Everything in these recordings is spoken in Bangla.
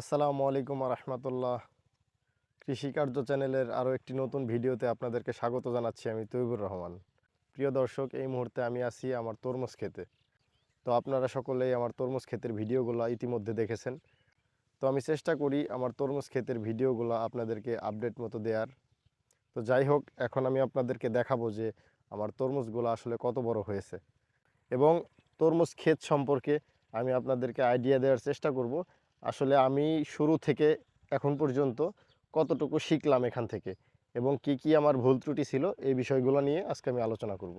আসসালামু আলাইকুম রহমতুল্লাহ কৃষিকার্য চ্যানেলের আরও একটি নতুন ভিডিওতে আপনাদেরকে স্বাগত জানাচ্ছি আমি তৈবুর রহমান। প্রিয় দর্শক, এই মুহূর্তে আমি আছি আমার তরমুজ খেতে তো আপনারা সকলেই আমার তরমুজ ক্ষেতের ভিডিওগুলো ইতিমধ্যে দেখেছেন। তো আমি চেষ্টা করি আমার তরমুজ ক্ষেতের ভিডিওগুলো আপনাদেরকে আপডেট মতো দেওয়ার তো যাই হোক, এখন আমি আপনাদেরকে দেখাবো যে আমার তরমুজগুলো আসলে কত বড় হয়েছে। এবং তরমুজ ক্ষেত সম্পর্কে আমি আপনাদেরকে আইডিয়া দেওয়ার চেষ্টা করব। আসলে আমি শুরু থেকে এখন পর্যন্ত কতটুকু শিখলাম এখান থেকে এবং কি কি আমার ভুল ত্রুটি ছিল এই বিষয়গুলো নিয়ে আজকে আমি আলোচনা করব।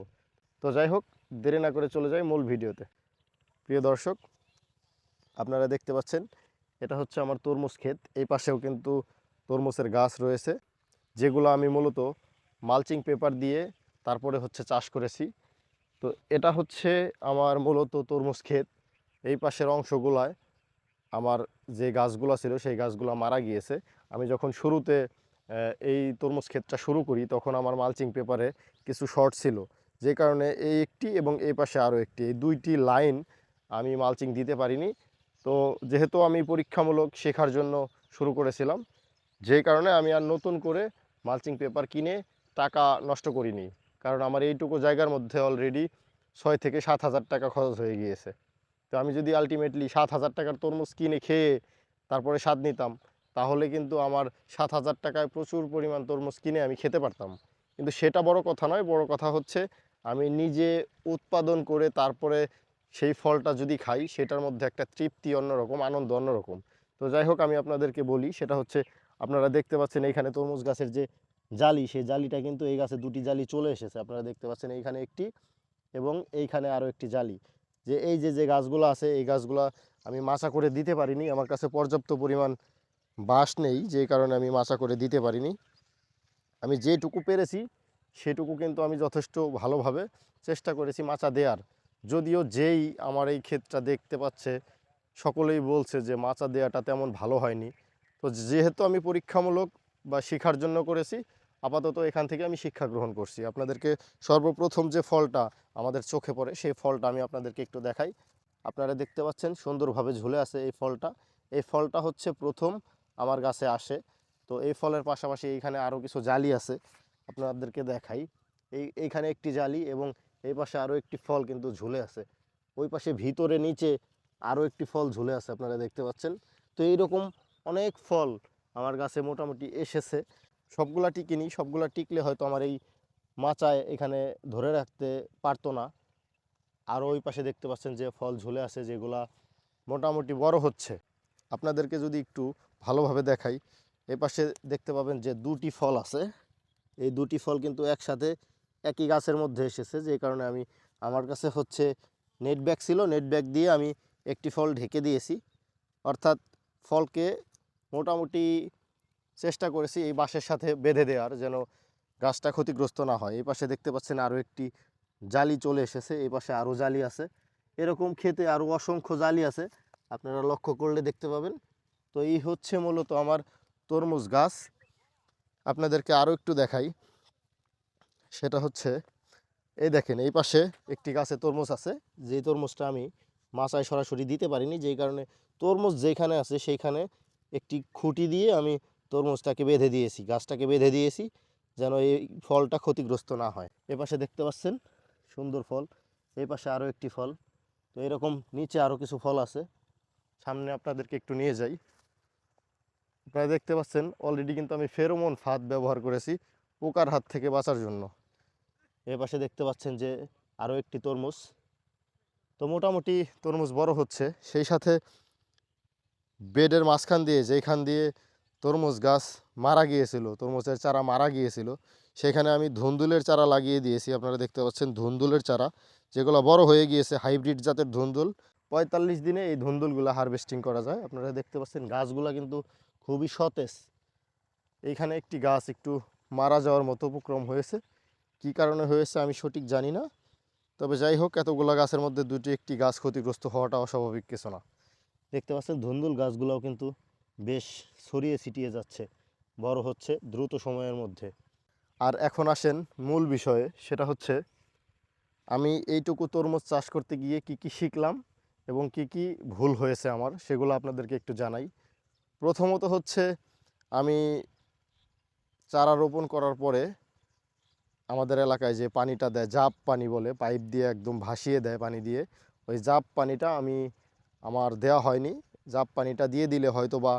তো যাই হোক, দেরি না করে চলে যাই মূল ভিডিওতে। প্রিয় দর্শক, আপনারা দেখতে পাচ্ছেন, এটা হচ্ছে আমার তরমুজ ক্ষেত। এই পাশেও কিন্তু তরমুজের গাছ রয়েছে, যেগুলো আমি মূলত মালচিং পেপার দিয়ে তারপরে হচ্ছে চাষ করেছি। তো এটা হচ্ছে আমার মূলত তরমুজ ক্ষেত। এই পাশের অংশগুলায় আমার যে গাছগুলো ছিল সেই গাছগুলো মারা গিয়েছে। আমি যখন শুরুতে এই তরমুজ ক্ষেতটা শুরু করি, তখন আমার মালচিং পেপারে কিছু শর্ট ছিল। যে কারণে এই একটি এবং এই পাশে আরও একটি, এই দুইটি লাইন আমি মালচিং দিতে পারিনি। তো যেহেতু আমি পরীক্ষামূলক শেখার জন্য শুরু করেছিলাম, যে কারণে আমি আর নতুন করে মালচিং পেপার কিনে টাকা নষ্ট করিনি। কারণ আমার এইটুকু জায়গার মধ্যে অলরেডি ছয় থেকে সাত হাজার টাকা খরচ হয়ে গিয়েছে। তো আমি যদি আলটিমেটলি সাত হাজার টাকার তরমুজ কিনে খেয়ে তারপরে স্বাদ নিতাম, তাহলে কিন্তু আমার সাত হাজার টাকায় প্রচুর পরিমাণ তরমুজ কিনে আমি খেতে পারতাম। কিন্তু সেটা বড় কথা নয়, বড় কথা হচ্ছে আমি নিজে উৎপাদন করে তারপরে সেই ফলটা যদি খাই, সেটার মধ্যে একটা তৃপ্তি অন্যরকম, আনন্দ অন্যরকম। তো যাই হোক, আমি আপনাদেরকে বলি, সেটা হচ্ছে আপনারা দেখতে পাচ্ছেন এইখানে তরমুজ গাছের যে জালি, সেই জালিটা কিন্তু এই গাছে দুটি জালি চলে এসেছে। আপনারা দেখতে পাচ্ছেন এইখানে একটি এবং এইখানে আরও একটি জালি। যে এই যে যে গাছগুলো আছে, এই গাছগুলো আমি মাচা করে দিতে পারিনি। আমার কাছে পর্যাপ্ত পরিমাণ বাঁশ নেই, যে কারণে আমি মাচা করে দিতে পারিনি। আমি যেটুকু পেরেছি, সেটুকু কিন্তু আমি যথেষ্ট ভালোভাবে চেষ্টা করেছি মাচা দেওয়ার যদিও যেই আমার এই ক্ষেতটা দেখতে পাচ্ছে, সকলেই বলছে যে মাচা দেওয়াটা তেমন ভালো হয়নি। তো যেহেতু আমি পরীক্ষামূলক বা শেখার জন্য করেছি আপাতত এখান থেকে আমি শিক্ষা গ্রহণ করছি। আপনাদেরকে সর্বপ্রথম যে ফলটা আমাদের চোখে পড়ে, সেই ফলটা আমি আপনাদেরকে একটু দেখাই। আপনারা দেখতে পাচ্ছেন সুন্দরভাবে ঝুলে আছে এই ফলটা। এই ফলটা হচ্ছে প্রথম আমার গাছে আসে। তো এই ফলের পাশাপাশি এইখানে আরও কিছু জালি আছে, আপনাদেরকে দেখাই। এই, এইখানে একটি জালি এবং এই পাশে আরও একটি ফল কিন্তু ঝুলে আছে। ওই পাশে ভিতরে নিচে আরও একটি ফল ঝুলে আছে, আপনারা দেখতে পাচ্ছেন। তো এইরকম অনেক ফল আমার গাছে মোটামুটি এসেছে। সবগুলা টিকিনি, সবগুলা টিকলে হয়তো আমার এই মাচায় এখানে ধরে রাখতে পারতো না। আর ওই পাশে দেখতে পাচ্ছেন যে ফল ঝুলে আছে, যেগুলা মোটামুটি বড় হচ্ছে। আপনাদেরকে যদি একটু ভালোভাবে দেখাই, এ পাশে দেখতে পাবেন যে দুটি ফল আছে। এই দুটি ফল কিন্তু একসাথে একই গাছের মধ্যে এসেছে, যে কারণে আমি, আমার কাছে হচ্ছে নেট ব্যাগ ছিল, নেট ব্যাগ দিয়ে আমি একটি ফল ঢেকে দিয়েছি। অর্থাৎ ফলকে মোটামুটি চেষ্টা করেছি এই বাঁশের সাথে বেঁধে দেওয়ার যেন গাছটা ক্ষতিগ্রস্ত না হয়। এই পাশে দেখতে পাচ্ছেন আরও একটি জালি চলে এসেছে, এই পাশে আরও জালি আছে। এরকম খেতে আরও অসংখ্য জালি আছে, আপনারা লক্ষ্য করলে দেখতে পাবেন। তো এই হচ্ছে মূলত আমার তরমুজ গাছ। আপনাদেরকে আরও একটু দেখাই। সেটা হচ্ছে, এই দেখেন, এই পাশে একটি গাছে তরমুজ আছে। যেই তরমুজটা আমি মাচায় সরাসরি দিতে পারিনি, যেই কারণে তরমুজ যেখানে আছে সেইখানে একটি খুঁটি দিয়ে আমি তরমুজটাকে বেঁধে দিয়েছি, গাছটাকে বেঁধে দিয়েছি, যেন এই ফলটা ক্ষতিগ্রস্ত না হয়। এ পাশে দেখতে পাচ্ছেন, সুন্দর ফল। এই পাশে আরও একটি ফল। তো এরকম নিচে আরও কিছু ফল আছে। সামনে আপনাদেরকে একটু নিয়ে যাই। আপনারা দেখতে পাচ্ছেন অলরেডি কিন্তু আমি ফেরোমন ফাঁদ ব্যবহার করেছি পোকার হাত থেকে বাঁচার জন্য। এ পাশে দেখতে পাচ্ছেন যে আরও একটি তরমুজ। তো মোটামুটি তরমুজ বড় হচ্ছে। সেই সাথে বেডের মাঝখান দিয়ে, যেখান দিয়ে তরমুজ গাছ মারা গিয়েছিল, তরমুজের চারা মারা গিয়েছিল, সেখানে আমি ধুন্দুলের চারা লাগিয়ে দিয়েছি। আপনারা দেখতে পাচ্ছেন ধুন্দুলের চারা, যেগুলো বড় হয়ে গিয়েছে, হাইব্রিড জাতের ধুন্দুল। পঁয়তাল্লিশ দিনে এই ধুন্দুলগুলো হারভেস্টিং করা যায়। আপনারা দেখতে পাচ্ছেন গাছগুলো কিন্তু খুবই সতেজ। এইখানে একটি গাছ একটু মারা যাওয়ার মতো উপক্রম হয়েছে। কী কারণে হয়েছে আমি সঠিক জানি না। তবে যাই হোক, এতগুলো গাছের মধ্যে দুটি একটি গাছ ক্ষতিগ্রস্ত হওয়াটা অস্বাভাবিক কিছু না। দেখতে পাচ্ছেন ধুন্দুল গাছগুলোও কিন্তু বেশ ছড়িয়ে ছিটিয়ে যাচ্ছে। বড় হচ্ছে দ্রুত সময়ের মধ্যে। আর এখন আসেন মূল বিষয়ে, সেটা হচ্ছে আমি এইটুকু তরমুজ চাষ করতে গিয়ে কি কি শিখলাম এবং কি কি ভুল হয়েছে আমার, সেগুলো আপনাদেরকে একটু জানাই। প্রথমত হচ্ছে আমি চারা রোপণ করার পরে আমাদের এলাকায় যে পানিটা দেয় জাপ পানি বলে, পাইপ দিয়ে একদম ভাসিয়ে দেয় পানি দিয়ে, ওই জাপ পানিটা আমি আমার দেওয়া হয়নি। জাপ পানিটা দিয়ে দিলে হয়তো বা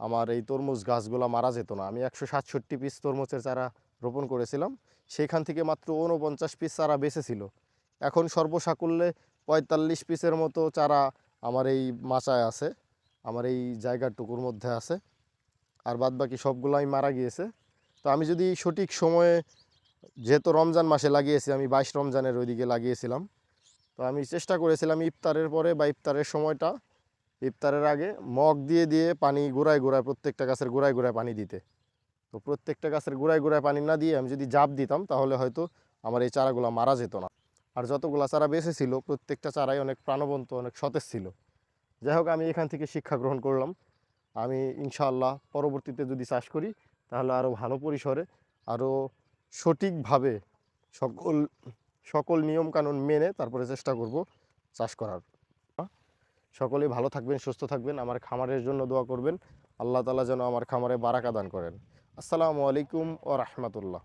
আমার এই তরমুজ গাছগুলো মারা যেত না। আমি একশো সাতষট্টি পিস তরমুজের চারা রোপণ করেছিলাম। সেখান থেকে মাত্র উনপঞ্চাশ পিস চারা বেঁচেছিল। এখন সর্বসাকুল্যে পঁয়তাল্লিশ পিসের মতো চারা আমার এই মাচায় আছে, আমার এই জায়গাটুকুর মধ্যে আছে। আর বাদ বাকি সবগুলাই মারা গিয়েছে। তো আমি যদি সঠিক সময়ে যেহেতু রমজান মাসে লাগিয়েছি, আমি বাইশ রমজানের ওইদিকে লাগিয়েছিলাম। তো আমি চেষ্টা করেছিলাম ইফতারের পরে বা ইফতারের সময়টা ইফতারের আগে মগ দিয়ে দিয়ে পানি গোড়ায় গোড়ায়, প্রত্যেকটা গাছের গোড়ায় গোড়ায় পানি দিতে। তো প্রত্যেকটা গাছের গোড়ায় গোড়ায় পানি না দিয়ে আমি যদি জাপ দিতাম, তাহলে হয়তো আমার এই চারাগুলো মারা যেত না। আর যতগুলো চারা বেঁচে ছিল, প্রত্যেকটা চারাই অনেক প্রাণবন্ত, অনেক সতেজ ছিল। যাই হোক, আমি এখান থেকে শিক্ষা গ্রহণ করলাম। আমি ইনশাআল্লাহ পরবর্তীতে যদি চাষ করি, তাহলে আরও ভালো পরিসরে আরও সঠিকভাবে সকল সকল নিয়মকানুন মেনে তারপরে চেষ্টা করব চাষ করার। সকলেই ভালো থাকবেন, সুস্থ থাকবেন, আমার খামারের জন্য দোয়া করবেন। আল্লাহ তালা যেন আমার খামারে বারাকা দান করেন। আসসালামু আলাইকুম ও রহমতুল্লাহ।